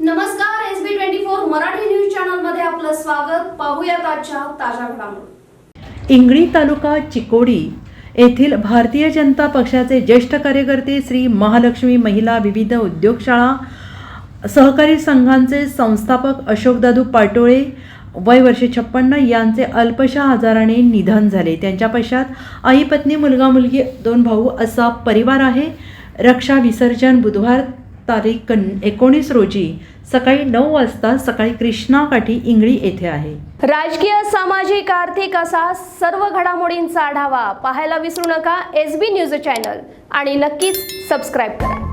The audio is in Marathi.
नमस्कार S B twenty four Marathi news चॅनलमध्ये आपलं स्वागत. पाहूयात आजच्या ताज्या घडामोडी. इंगळी तालुका चिकोडी येथील भारतीय जनता पक्षाचे ज्येष्ठ कार्यकर्ते श्री महालक्ष्मी महिला विविध उद्योगशाळा सहकारी संघांचे संस्थापक अशोकदादू पाटोळे वय वर्षे छप्पन्न यांचे अल्पशा आजाराने निधन झाले. त्यांच्या पश्चात आई पत्नी मुलगा मुलगी दोन भाऊ असा परिवार आहे. रक्षा विसर्जन बुधवार तारीख कन एकोणीस रोजी सकाळी नऊ वाजता सकाळी कृष्णाकाठी इंगळी येथे आहे. राजकीय सामाजिक आर्थिक असा सर्व घडामोडींचा आढावा पाहायला विसरू नका. एस बी न्यूज चॅनल आणि नक्कीच सबस्क्राईब करा.